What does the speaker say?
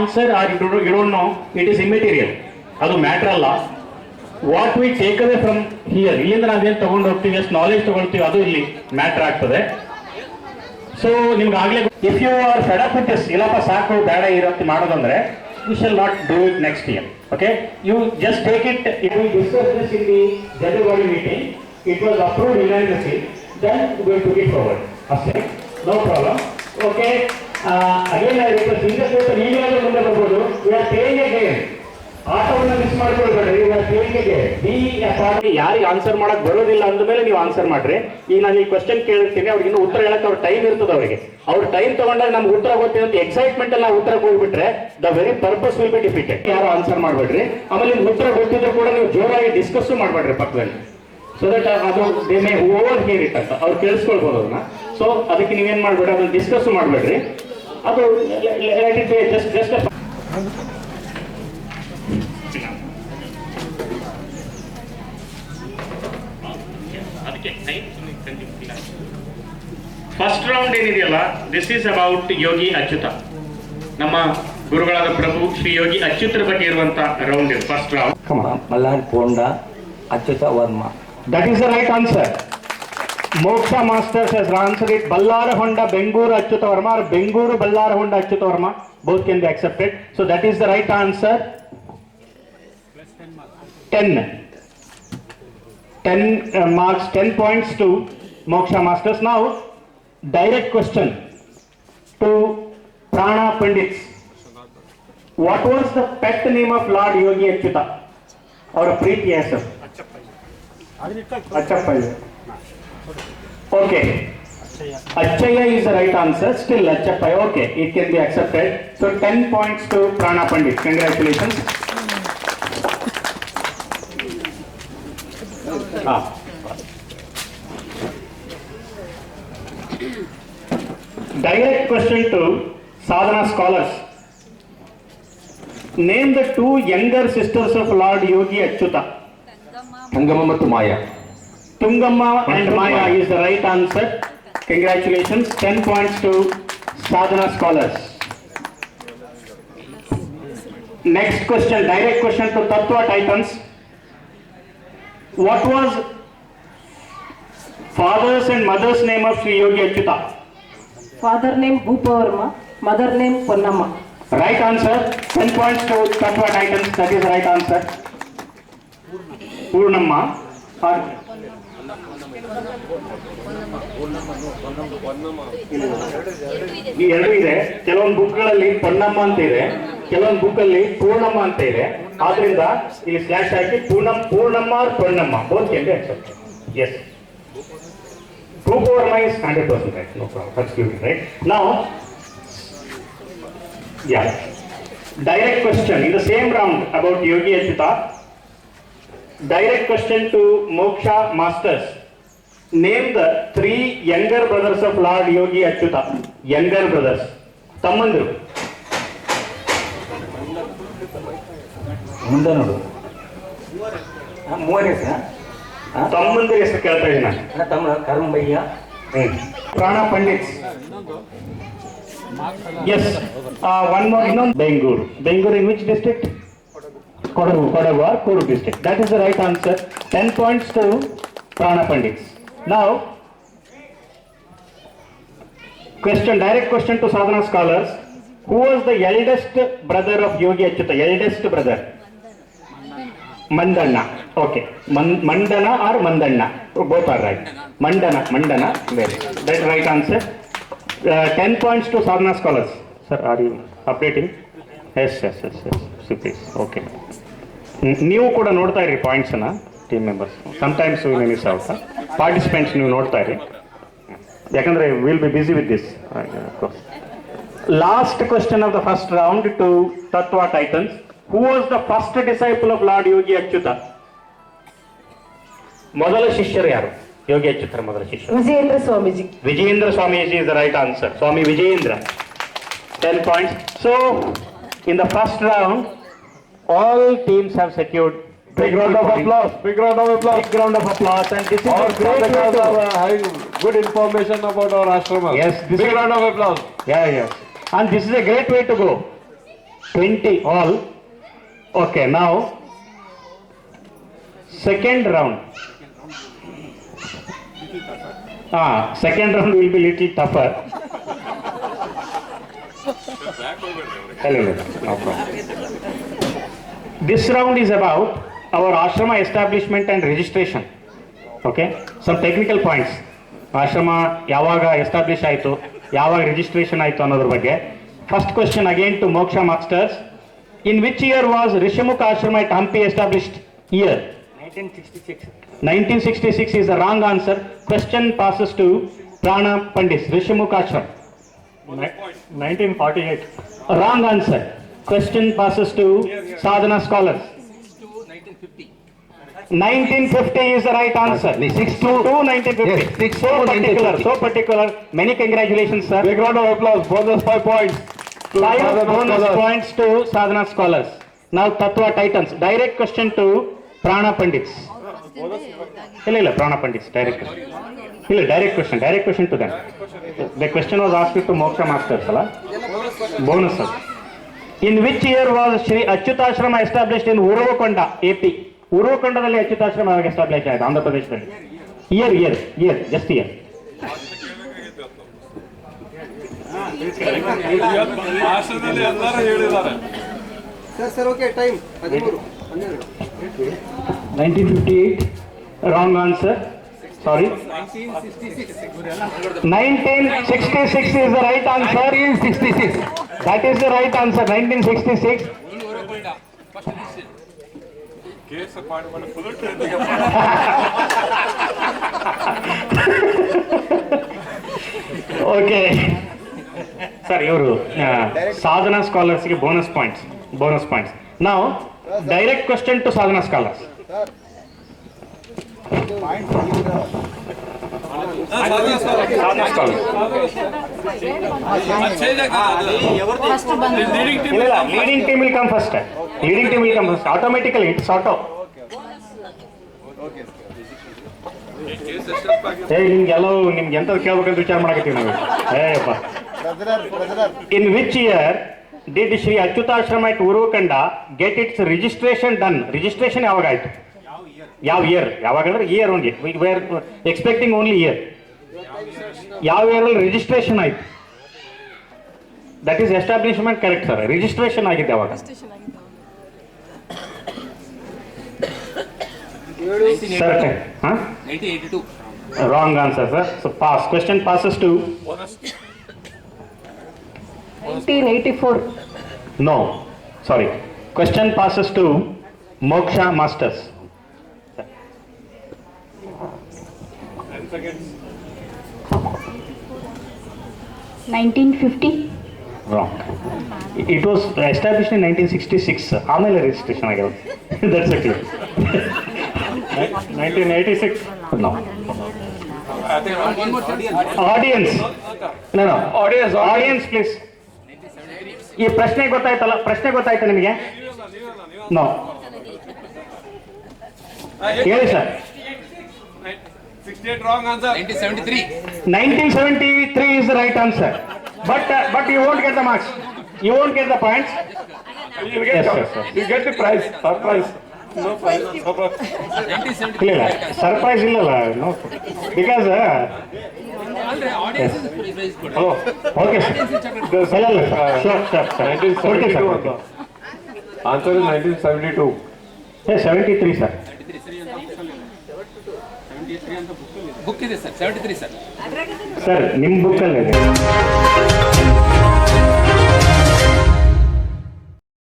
Answer are you don't know it is immaterial ಅದು matter ಅಲ್ಲ. What we take away from here ಇಲ್ಲಿಂದ ನಾವೇನು ತಗೊಂಡು ಹೋಗ್ತೀವಿ, ಎಷ್ಟು ನಾಲೆಜ್ ತಗೊಳ್ತೀವಿ, ಅದು ಇಲ್ಲಿ ಮ್ಯಾಟರ್ ಆಗ್ತದೆ. ಸೊ ನಿಮ್ಗೆ ಆಗ್ಲೇ if you are fed up with this ಇಲ್ಲಪ್ಪ, ಸಾಕು, ಬೇಡ ಇರತ್ತೆ ಮಾಡೋದಂದ್ರೆ you shall not do it next year okay you just take it it will discuss this in the general body meeting it was approved unanimously then we to get forward ಅಷ್ಟೇ no problem okay again request ಈಗಲಾದ್ರೂ ಮುಂದೆ ಬರ್ಬೋದು. ಇವಾಗ paying ಆಟವನ್ನು miss ಮಾಡ್ಕೊಳ್ಬೇಡ್ರಿ. ಇವಾಗ ಕೇಳಿಕೆಗೆ D ಯಾರಿಗೆ answer ಮಾಡಕ್ ಬರೋದಿಲ್ಲ ಅಂದಮೇಲೆ ನೀವು ಆನ್ಸರ್ ಮಾಡ್ರಿ. ಈಗ ನಾನು ಈ ಕ್ವಶನ್ ಕೇಳ್ತೀನಿ, ಅವ್ರಿಗೆ ಇನ್ನೂ ಉತ್ತರ ಹೇಳಕ್ ಅವ್ರ ಟೈಮ್ ಇರ್ತದೆ ಅವರಿಗೆ. ಅವ್ರ ಟೈಮ್ ತಗೊಂಡಾಗ ನಮ್ಗೆ ಉತ್ತರ ಗೊತ್ತಿದೆ ಅಂತ ಎಕ್ಸೈಟ್ಮೆಂಟ್ ಅಲ್ಲಿ ನಾವು ಉತ್ತರಕ್ಕೆ ಹೋಗ್ಬಿಟ್ರೆ the very purpose will be defeated ಯಾರು ಆನ್ಸರ್ ಮಾಡ್ಬೇಡ್ರಿ. ಆಮೇಲೆ ನಿಮ್ಗೆ ಉತ್ತರ ಗೊತ್ತಿದ್ರು ಕೂಡ ನೀವು ಜೋರಾಗಿ ಡಿಸ್ಕಸ್ ಮಾಡ್ಬೇಡ್ರಿ ಪಕ್ಕದಲ್ಲಿ. ಸೊ ದಟ್ ಅದು they may overhear it ಅಂತ. ಅವ್ರು ಕೇಳಿಸ್ಕೊಳ್ಬೋದು ಅದನ್ನ. ಸೊ ಅದಕ್ಕೆ ನೀವೇನ್ ಮಾಡ್ಬೇಡ್ರಿ, ಅದನ್ನ ಡಿಸ್ಕಸ್ ಮಾಡ್ಬೇಡ್ರಿ. ಅದು ಜಸ್ಟ್ ಜಸ್ಟ್ ಫಸ್ಟ್ ರೌಂಡ್ ಏನಿದೆಯಲ್ಲ this is about Yogi Achyuta ನಮ್ಮ ಗುರುಗಳಾದ ಪ್ರಭು ಶ್ರೀ ಯೋಗಿ ಅಚ್ಯುತರ ಬಗ್ಗೆ ಇರುವಂತ ರೌಂಡ್ ಇದು first round Mallar ಪೋಂಡ Achyuta Varma that is the right answer Moksha Masters has answer it Ballara Honda Bengooru Achyuta Varma or Bengooru Ballara Honda Achyuta Varma both can be accepted so that is the right answer ten ten marks ten points to Moksha Masters ನಾವು direct question to Prana Pandits what was the pet name of Lord Yogi Achyuta ಅವರ ಪ್ರೀತಿಯ ಹೆಸರು ಅಚ್ಚಪ್ಪಯ್ಯ okay Achayya is the right answer still Achappayya okay it can be accepted so 10 points to prana pandit congratulations ah direct question to sadhana scholars name the two younger sisters of lord yogi achyuta Sangama ಮತ್ತು ಮಾಯ Tungamma and Maya is the right answer. Congratulations, 10 points to Sadhana scholars. Next question, direct question to Tattva Titans. What was father's and mother's name of Sri Yogi Achyuta? Father name Bhupavarma, mother name Ponnamma. Right answer, 10 points to Tattva Titans, that is right answer. Purnamma or ಈ ಎರಡು ಇದೆ. ಕೆಲವೊಂದು ಬುಕ್ಗಳಲ್ಲಿ ಪೊನ್ನಮ್ಮ ಅಂತ ಇದೆ. ಕೆಲವೊಂದು book ಅಲ್ಲಿ ಪೂರ್ಣಮ್ಮ ಅಂತ ಇದೆ. ಆದ್ರಿಂದ ಇಲ್ಲಿ ಸ್ಲಾಶ್ ಹಾಕಿ ಪೂರ್ಣಮ್, ಪೂರ್ಣಮ್ಮ ಆರ್ ಪೊನ್ನಮ್ಮ ಓಕೆ ಅಂತ yes two four minus hundred percent right no problem right ನಾವು ಯಾ direct question in the same round about Yogi Achyuta direct question to Moksha masters Moksha the three younger brothers of lord Yogi Achyuta younger brothers ತಮ್ಮಂದರು. ಮುಂದೆ ನೋಡು. ಮೂವರ ಹೆಸರ? ತಮ್ಮಂದ್ರ ಹೆಸರು ಕೇಳ್ತಾ ಇದ್ದೀನಿ ನಾನು. ತಮ್ಮ ಕರ್ಮಯ್ಯ. ಪ್ರಾಣ ಪಂಡಿತ್. ಎಸ್ ಒನ್ ಮೋರ್ ಇನ್ನೊಂದು. Bengaluru. Bengaluru in which district Kodagu. Kodagu or ಕೂಡು district that is the right answer ten points to Prana Pandits ನಾವು question direct question to sadhana scholars who was the eldest brother of yogi achyuta eldest brother Mandana. Okay. Man- Mandana or Mandana? Both are right. Mandana. Mandana. Very. That's right answer. Uh, 10 points to Sadhana scholars. Sir, are you updating? Yes, yes, yes, yes. Please. Okay. ನೀವು ಕೂಡ ನೋಡ್ತಾ ಇರಿ ಪಾಯಿಂಟ್ಸನ್ನ Team members sometimes will miss out participants ನೀವು ನೋಡ್ತಾ ಇರಿ ಯಾಕಂದ್ರೆ will be busy with this last question of the first round to Tatva Titans who was the first disciple of Lord Yogi Achyuta ಮೊದಲ ಶಿಷ್ಯರು ಯಾರು ಯೋಗಿ ಅಚ್ಯುತರ ಮೊದಲ ಶಿಷ್ಯರು Vijayendra Swamiji. Vijayendra Swamiji is the right answer Swami Vijayendra ten points so in the first round all teams have secured Big round of applause. Big round of applause. Big round of applause and this is Our a great because of uh, having good information about our ashrama. Yes, this Big is- round of applause. Yeah, yes. And this is a great way to go. 20 all. Okay, now second round. Ah, second round will be little tougher. Hello, no problem. This round is about our ashrama establishment and registration. Okay, some technical points. ಆಶ್ರಮ ಯಾವಾಗ establish ಆಯಿತು ಯಾವಾಗ registration ಆಯಿತು ಅನ್ನೋದ್ರ ಬಗ್ಗೆ first question again to Moksha masters in which year was Rishyamukha ashram at Hampi established year nineteen sixty six 1966 is the wrong answer. Question passes to Prana Pandit, Rishamukh Ashram. 1948. Wrong answer. Question passes to Sadhana scholars. 1950 is the right answer. 6 to 2, 1950. Yes, 6 so particular, 1950. so particular. Many congratulations, sir. Big round of applause. Bonus 5 points. to 5 Sadhana bonus scholars. points to Sadhana scholars. Now Tattva Titans. Direct question to Prana Pandits. ಇಲ್ಲ ಇಲ್ಲ Prana Pandits direct ಇಲ್ಲ direct question direct question to them the question was ask to Moksha masters ಅಲ್ಲ bonus in which year was Shri Achyutashram established in Uravakonda A P ಉರುವಕೊಂಡದಲ್ಲಿ ಅಚ್ಯುತಾಶ್ರಮ establish ಆಯ್ತು? ಆಂಧ್ರ ಪ್ರದೇಶದಲ್ಲಿ. Year year year just year nineteen fifty eight wrong answer sorry nineteen sixty six is the right answer sixty six that is the right answer nineteen sixty six okay sir ఎవరు సాధన స్కాలర్స్కి bonus points bonus points నా direct question to Sadhana scholars ಇಲ್ಲ ಇಲ್ಲ leading team will come first leading team will come first automatically it's auto ಏ ನಿಮ್ಗೆಲ್ಲವೂ ನಿಮ್ಗೆ ಎಂಥದ್ದು ಕೇಳ್ಬೇಕಂತ ವಿಚಾರ ಮಾಡಕತ್ತೀವಿ ನಾವು? ಏಯಪ್ಪ in which year did Shri Achyutashram it Uravakonda get its registration done registration ಯಾವಾಗ ಆಯ್ತು? ಯಾವ ಇಯರ್ ಯಾವಾಗ ಅಂದ್ರೆ year only we're expecting only year ಯಾವ ಇಯರಲ್ಲಿ ರಿಜಿಸ್ಟ್ರೇಷನ್ ಆಯಿತು that is establishment correct sir registration ಆಗಿದೆ ಅವಾಗ wrong answer sir so pass question passes to no sorry question passes to Moksha masters 1950 wrong it was establish in nineteen sixty six ಆಮೇಲೆ registration ಆಗ್ಯದ that's actually nineteen eighty six audience audience audience please ಈ ಪ್ರಶ್ನೆ ಗೊತ್ತಾಯ್ತಲ್ಲ ಪ್ರಶ್ನೆ ಗೊತ್ತಾಯ್ತಾ ನಿಮಗೆ? No ಹೇಳಿ. Sir Sixty eight wrong answer 1973 is the right answer. But uh, but you won't get the marks. You won't get the points. You get, Yes, yes, yes. you get the prize, surprise. No prize, surprise. ಇಲ್ಲ surprise ಇಲ್ಲಲ್ಲ no because Oh, okay sir ಇಲ್ಲ ಇಲ್ಲ sure sure sir ಕೊಡ್ತೀವಿ 1972 sir ಅಂತ. Answer is 1972. Seventy three sir Book ಇದೆ. Sir seventy three sir sir ನಿಮ್ಮ ಬುಕ್ಕಲ್ಲಿ